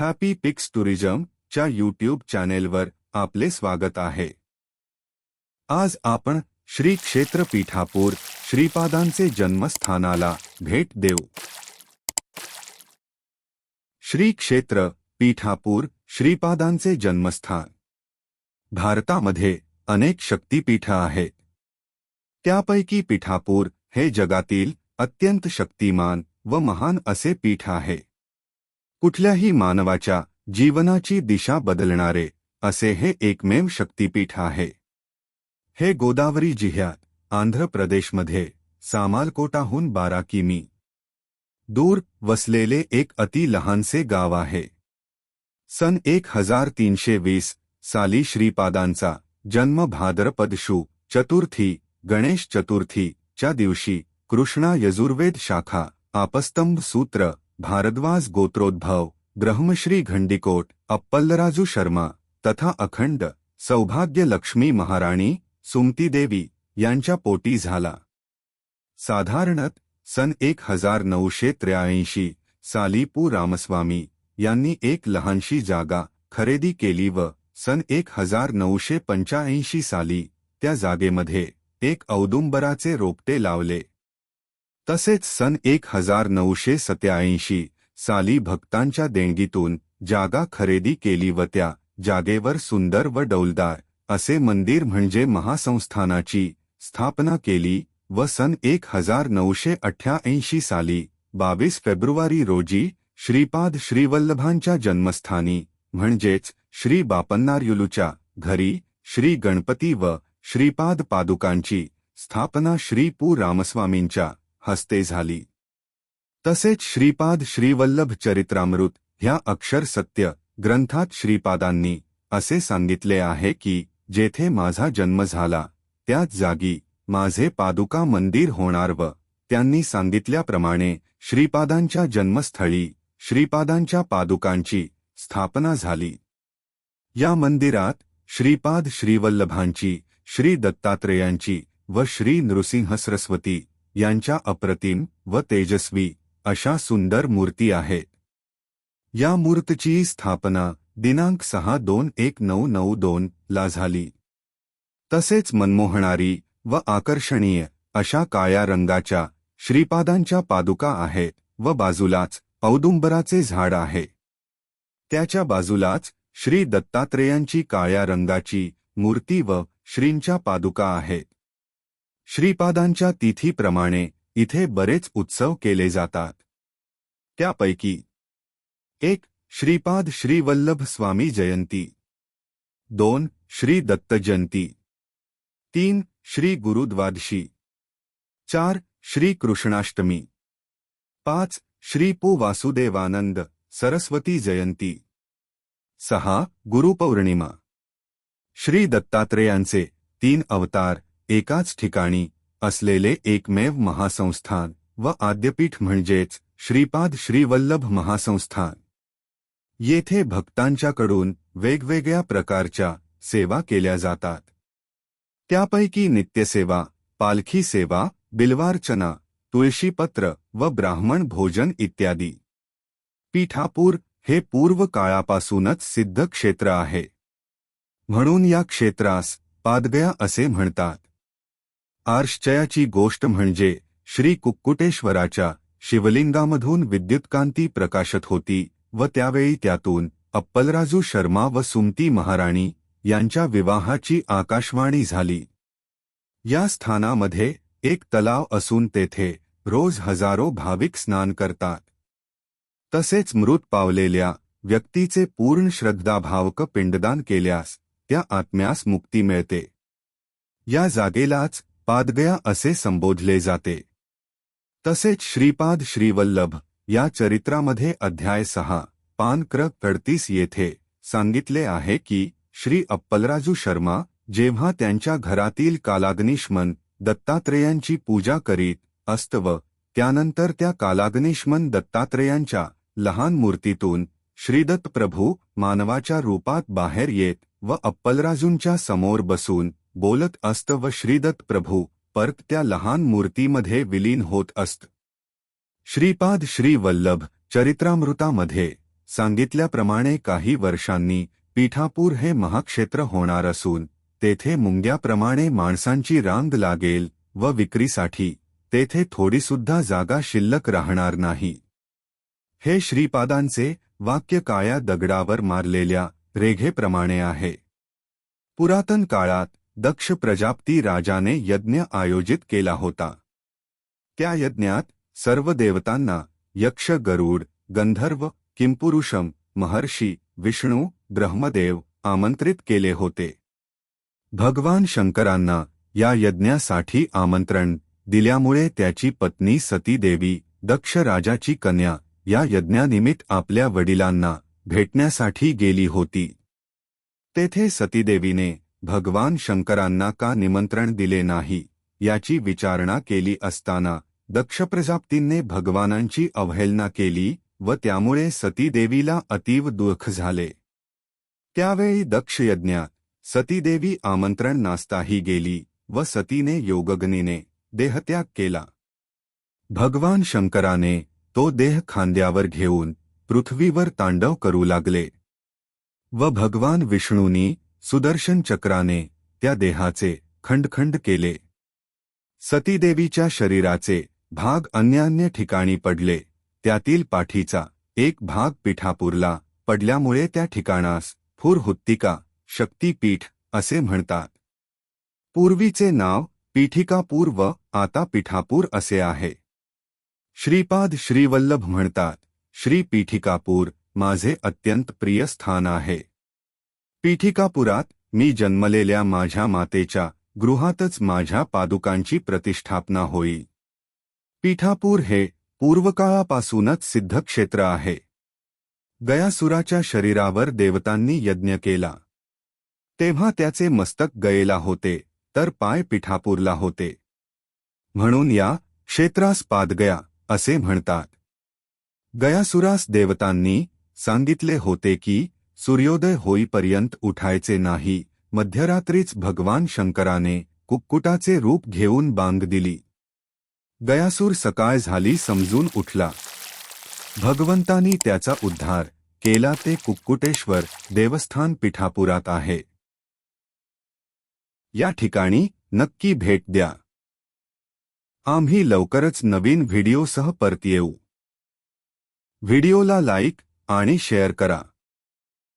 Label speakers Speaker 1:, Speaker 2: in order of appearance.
Speaker 1: Happy picks tourism च्या YouTube चॅनेलवर आपले स्वागत आहे. आज आपण श्री क्षेत्र पीठापूर श्रीपादांचे जन्मस्थानाला भेट देऊ. श्री क्षेत्र पीठापूर श्रीपादांचे जन्मस्थान. भारतामध्ये अनेक शक्तीपीठ आहेत. त्यापैकी पीठापूर हे जगातील अत्यंत शक्तिमान व महान असे पीठ आहे. कुठल्याही मानवाच्या जीवनाची दिशा बदलणारे असे हे एकमेव शक्तीपीठ आहे. हे गोदावरी जिल्ह्यात आंध्र प्रदेशमध्ये, सामालकोटाहून बारा किमी दूर वसलेले एक अति लहानसे गाव आहे. सन एक हज़ार तीनशे वीस साली श्रीपादांचा जन्म भाद्रपद शु चतुर्थी गणेश चतुर्थी च्या दिवशी कृष्णा यजुर्वेद शाखा आपस्तंभ सूत्र भारद्वाज गोत्रोद्भव ब्रह्मश्री घंडिकोट अप्पलराजू शर्मा तथा अखंड सौभाग्य लक्ष्मी महाराणी सुमतीदेवी यांच्या पोटी झाला. साधारणत सन एक हजार नऊशे त्र्याऐंशी साली पू रामस्वामी यांनी एक लहानशी जागा खरेदी केली व सन एक हजार नऊशे पंच्याऐंशी साली त्या जागेमध्ये एक औदुंबराचे रोपटे लावले. तसेच सन एक हज़ार नऊशे सत्याऐंशी साली भक्तांच्या देणगीतून जागा खरेदी केली व त्या जागेवर सुंदर व डौलदार असे मंदिर म्हणजे महासंस्थानाची स्थापना केली व सन एक हज़ार नऊशे अठ्ठ्याऐंशी साली बावीस फेब्रुवारी रोजी श्रीपाद श्रीवल्लभांच्या जन्मस्थानी म्हणजेच श्री बापन्नार्युलूच्या घरी श्री गणपती व श्रीपाद पादुकांची स्थापना श्री पू रामस्वामींच्या हस्ते झाली। तसेच श्रीपाद श्रीवल्लभ चरित्रामृत ह्या अक्षर सत्य ग्रंथात श्रीपादांनी असे सांगितले आहे की, जेथे माझा जन्म झाला, त्याच जागी माझे पादुका मंदिर होणार व त्यांनी सांगितल्याप्रमाणे श्रीपादांच्या जन्मस्थळी श्रीपादांच्या पादुकांची स्थापना झाली. या मंदिरात श्रीपाद श्रीवल्लभांची, श्री दत्तात्रेयांची व श्री नृसिंह सरस्वती यांच्या अप्रतिम व तेजस्वी अशा सुंदर मूर्ती आहेत या मूर्तीची स्थापना दिनांक सहा दोन एक नऊ नऊ दोन ला झाली. तसेच मनमोहणारी व आकर्षणीय अशा काळ्या रंगाच्या श्रीपादांच्या पादुका आहेत व बाजूलाच औदुंबराचे झाड आहे. त्याच्या बाजूलाच श्री दत्तात्रेयांची काळ्या रंगाची मूर्ती व श्रींच्या पादुका आहेत श्रीपादांच्या तिथीप्रमाणे इथे बरेच उत्सव केले जातात. त्यापैकी एक श्रीपाद श्रीवल्लभ स्वामी जयंती. दोन श्री दत्त जयंती. तीन श्री गुरुद्वादशी. चार श्री कृष्णाष्टमी. पाच श्री पू वासुदेवानंद सरस्वती जयंती. सहा गुरुपौर्णिमा. श्री दत्तात्रेयांचे तीन अवतार एकाच ठिकाणी असलेले एकमेव महासंस्थान व आद्यपीठ म्हणजेच श्रीपाद श्रीवल्लभ महासंस्थान. येथे भक्तांच्याकडून वेगवेगळ्या प्रकारच्या सेवा केल्या जातात. त्यापैकी नित्यसेवा, पालखी सेवा, बिल्वार्चना, तुळशीपत्र व ब्राह्मण भोजन इत्यादी. पीठापूर हे पूर्व काळापासूनच सिद्ध क्षेत्र आहे. म्हणून या क्षेत्रास पादगया असे म्हणतात. आर्श्चयाची गोष्ट म्हणजे श्री कुक्कुटेश्वराच्या शिवलिंगामधून विद्युतकांती प्रकाशत होती व त्यावेळी त्यातून अप्पलराजू शर्मा व सुमती महाराणी यांच्या विवाहाची आकाशवाणी झाली. या स्थानामध्ये एक तलाव असून तेथे रोज हजारो भाविक स्नान करतात. तसेच मृत पावलेल्या व्यक्तीचे पूर्ण श्रद्धाभावक पिंडदान केल्यास त्या आत्म्यास मुक्ती मिळते. या जागेलाच पादगया असे संबोधले जाते. तसेच श्रीपाद श्रीवल्लभ या चरित्रामध्ये अध्याय सहा, पान क्र अडतीस येथे सांगितले आहे की, श्री अप्पलराजू शर्मा जेव्हा त्यांच्या घरातील कालाग्निष्मन दत्तात्रेयांची पूजा करीत असत व त्यानंतर त्या कालाग्निष्मन दत्तात्रेयांच्या लहान मूर्तीतून श्रीदत्त प्रभू मानवाच्या रूपात बाहेर येत व अप्पलराजूंच्या समोर बसून बोलत असत व श्रीदत्त प्रभू, परत त्या लहान मूर्तीमध्ये विलीन होत असत. श्रीपाद श्री वल्लभ चरित्रामृतामध्ये सांगितल्याप्रमाणे काही वर्षांनी पीठापूर हे महाक्षेत्र होणार असून, तेथे मुंग्याप्रमाणे माणसांची रांग लागेल व विक्रीसाठी तेथे थोडीसुद्धा जागा शिल्लक राहणार नाही. हे श्रीपादांचे वाक्य काळ्या दगडावर मारलेल्या रेघेप्रमाणे आहे. पुरातन काळात दक्ष प्रजापती राजाने यज्ञ आयोजित केला होता. त्या यज्ञात सर्व देवतांना यक्ष गरुड गंधर्व किंपुरुषम महर्षी विष्णू ब्रह्मदेव आमंत्रित केले होते. भगवान शंकरांना या यज्ञासाठी आमंत्रण दिल्यामुळे त्याची पत्नी सतीदेवी दक्ष राजाची कन्या या यज्ञानिमित्त आपल्या वडिलांना भेटण्यासाठी गेली होती. तेथे सतीदेवीने भगवान शंकरांना का निमंत्रण दिले नाही, याची विचारणा केली असताना दक्ष प्रजापतींनी भगवानांची अवहेलना केली व त्यामुळे सतीदेवीला अतीव दुःख झाले. त्यावेळी दक्ष यज्ञात सतीदेवी आमंत्रण नास्ताही गेली व सतीने योगगनीने देहत्याग केला. भगवान शंकराने तो देह खांद्यावर घेऊन पृथ्वीवर तांडव करू लागले व भगवान विष्णूंनी सुदर्शन चक्राने त्या देहाचे खंडखंड केले. सतीदेवीच्या शरीराचे भाग अन्यान्य ठिकाणी पडले. त्यातील पाठीचा एक भाग पिठापूरला पडल्यामुळे त्या ठिकाणास फुरहुत्तिका शक्तीपीठ असे म्हणतात. पूर्वीचे नाव पीठिकापूर व आता पिठापूर असे आहे. श्रीपाद श्रीवल्लभ म्हणतात श्री पीठिकापूर माझे अत्यंत प्रिय स्थान आहे. पीठिकापुरात मी जन्मलेल्या माझ्या मातेच्या गृहातच माझ्या पादुकांची प्रतिष्ठापना होई. पीठापूर हे पूर्वकाळापासूनच सिद्धक्षेत्र आहे. गयासुराच्या शरीरावर देवतांनी यज्ञ केला. तेव्हा त्याचे मस्तक गयेला होते तर पाय पिठापूरला होते. म्हणून या क्षेत्रास पादगया असे म्हणतात. गयासुरास देवतांनी सांगितले होते की सूर्योदय होईपर्यंत उठायचे नाही. मध्यरात्रीच भगवान शंकराने कुक्कुटाचे रूप घेऊन बांग दिली. गयासूर सकाळ झाली समजून उठला. भगवंतानी त्याचा उद्धार केला. ते कुक्कुटेश्वर देवस्थान पिठापुरात आहे. या ठिकाणी नक्की भेट द्या. आम्ही लवकरच नवीन व्हिडिओसह परत येऊ. व्हिडिओला लाईक आणि शेअर करा.